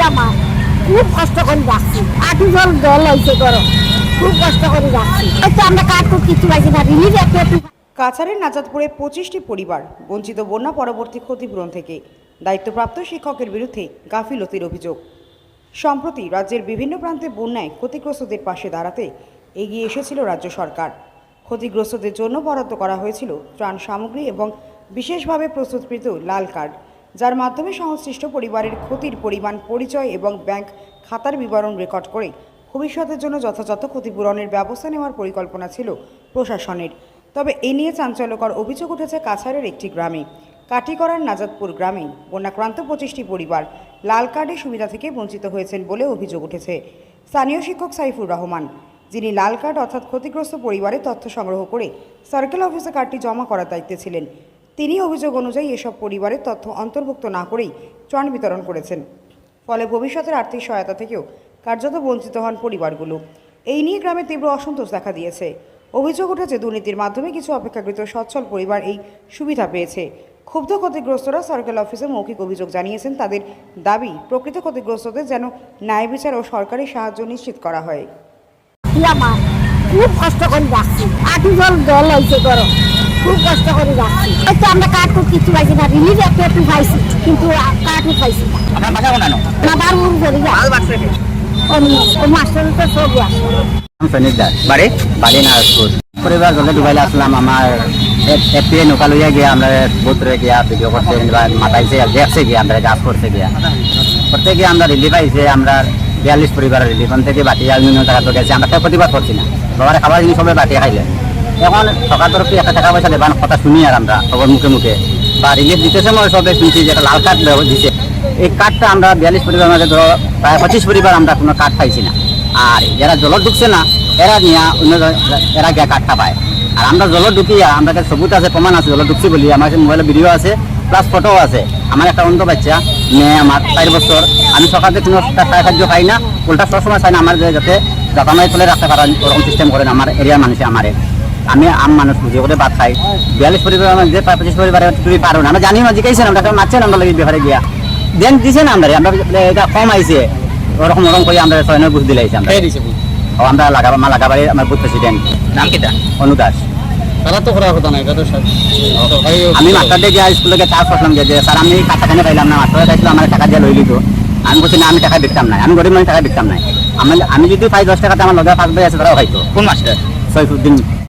আমার খুব কষ্ট করে আটু জল জল হয়েছে করো খুব কষ্ট করে আমরা কিছু না রিলিজ কাছাড়ের নাজাদপুরে পঁচিশটি পরিবার বঞ্চিত বন্যা পরবর্তী ক্ষতিপূরণ থেকে। দায়িত্বপ্রাপ্ত শিক্ষকের বিরুদ্ধে গাফিলতির অভিযোগ। সম্প্রতি রাজ্যের বিভিন্ন প্রান্তে বন্যায় ক্ষতিগ্রস্তদের পাশে দাঁড়াতে এগিয়ে এসেছিল রাজ্য সরকার। ক্ষতিগ্রস্তদের জন্য বরাদ্দ করা হয়েছিল ত্রাণ সামগ্রী এবং বিশেষভাবে প্রস্তুতকৃত লাল কার্ড। যার মাধ্যমে সংশ্লিষ্ট পরিবারের ক্ষতির পরিমাণ, পরিচয় এবং ব্যাংক খাতার বিবরণ রেকর্ড করে ভবিষ্যতের জন্য যথাযথ ক্ষতিপূরণের ব্যবস্থা নেওয়ার পরিকল্পনা ছিল প্রশাসনের। তবে এ নিয়ে চাঞ্চল্যকর অভিযোগ উঠেছে কাছাড়ের একটি গ্রামে কাটিকরার নাজাদপুর গ্রামে। বন্যাক্রান্ত পঁচিশটি পরিবার লাল কার্ডের সুবিধা থেকে বঞ্চিত হয়েছেন বলে অভিযোগ উঠেছে। স্থানীয় শিক্ষক সাইফুর রহমান, যিনি লাল কার্ড অর্থাৎ ক্ষতিগ্রস্ত পরিবারের তথ্য সংগ্রহ করে সার্কেল অফিসে কার্ডটি জমা করার দায়িত্বে ছিলেন। তিনি অভিযোগ অনুযায়ী এসব পরিবারের তথ্য অন্তর্ভুক্ত না করেই ত্রাণ বিতরণ করেছেন। ফলে ভবিষ্যতের আর্থিক সহায়তা থেকেও কার্যত বঞ্চিত হন পরিবারগুলো। এই নিয়ে গ্রামে তীব্র অসন্তোষ দেখা দিয়েছে। অভিযোগ উঠেছে, দুর্নীতির মাধ্যমে কিছু অপেক্ষাকৃত সচ্ছল পরিবার এই সুবিধা পেয়েছে। ক্ষুব্ধ ক্ষতিগ্রস্তরা সার্কেল অফিসে মৌখিক অভিযোগ জানিয়েছেন, তাদের দাবি, প্রকৃত ক্ষতিগ্রস্তদের যেন ন্যায় বিচার ও সরকারি সাহায্য নিশ্চিত করা হয়। খুব কষ্ট করে জল জল হয়েছে খুব কষ্ট করে যাচ্ছি। তো আমরা কাঠ কিছু পাইছি না রিলিজ একটু একটু পাইছি কিন্তু পাইছি না। আপনার বাসা কোনানো না? বার উড় করে মাস্টার তো সৈনিক দাস। বাড়ি? বাড়ি নারাজপুর পরিবার জলে ডুবাইলে আসলাম আমার এপ্রিল নৌকা লইয়া গিয়া আমরা বুতরে গিয়া ভিডিও করতে বা মাথাইছে দেখছে গিয়া আমরা গাছ করতে গিয়া। করতে গিয়ে আমরা রিলিফ আইছে আমরা বিয়াল্লিশ পরিবারের রিলিফ থেকে বাটি বিভিন্ন টাকা তো গেছে আমরা প্রতিবাদ করছি না। বাবার খাবার জিনিস সবাই বাটি খাইলে এখন সরকার তরফে একটা টাকা পয়সা দেবান, কথা শুনি আর আমরা, খবর মুখে মুখে। বা রিলিফ দিতেছে মই সবে, শুনছি যে একটা লাল কার্ড দিছে। এই কার্ডটা আমরা বিয়াল্লিশ পরিবার মধ্যে ধরো, প্রায় পঁচিশ পরিবার আমরা কোনো কার্ড পাইছি না। আর যারা জল ঢুকছে না, এরা নিয়ে অন্য এরা গিয়া কার্ডটা পায়। আর আমরা জল ঢুকিয়া আমরা সবুত আছে, প্রমাণ আছে জল ঢুকছি বলি। আমার মোবাইলে ভিডিও আছে প্লাস ফটো আছে। আমার একটা অন্ধ বাচ্চা, মেয়ে আমার চার বছর। আমি সকালে কোনো সাহায্য পাই না, উল্টা সবসময় চাই না আমার যাতে জাপানায় তুলে রাখতে পারেন ওরকম সিস্টেম করেন আমার এরিয়ার মানুষে আমারে। আমি আম মানুষ বুঝে করে ভাত খাই। বিয়াল্লিশ পরিবার আমার যে পঁচিশ পরিবারে তুমি পারো না। আমরা জানি না জিজ্ঞাসা আমরা মারছেন আমরা লাগে বিহারে গিয়া। দেন দিছে না আমরা আমরা এটা কম আইছে। ওরকম ওরকম করে আমরা ছয় নয় বুঝ দিলাইছি আমরা। ও আমরা লাগাবা মা লাগাবাড়ি আমার বুথ প্রেসিডেন্ট নাম কিটা অনুদাস তারা তো করার কথা নাই আমি গিয়ে স্কুলে গিয়ে চার্জ করলাম যে স্যার আমি কাছাখানে পাইলাম না? মাস্টার চাইছিল আমার টাকা দিয়ে লইলি তো আমি বলছি না আমি টাকা বিকতাম না আমি গরিব মানুষ টাকা বিকতাম না আমি আমি যদি পাই দশ টাকাতে আমার লগে পাঁচ ভাই আছে তারাও খাইতো। কোন মাস্টার? সৈফুদ্দিন।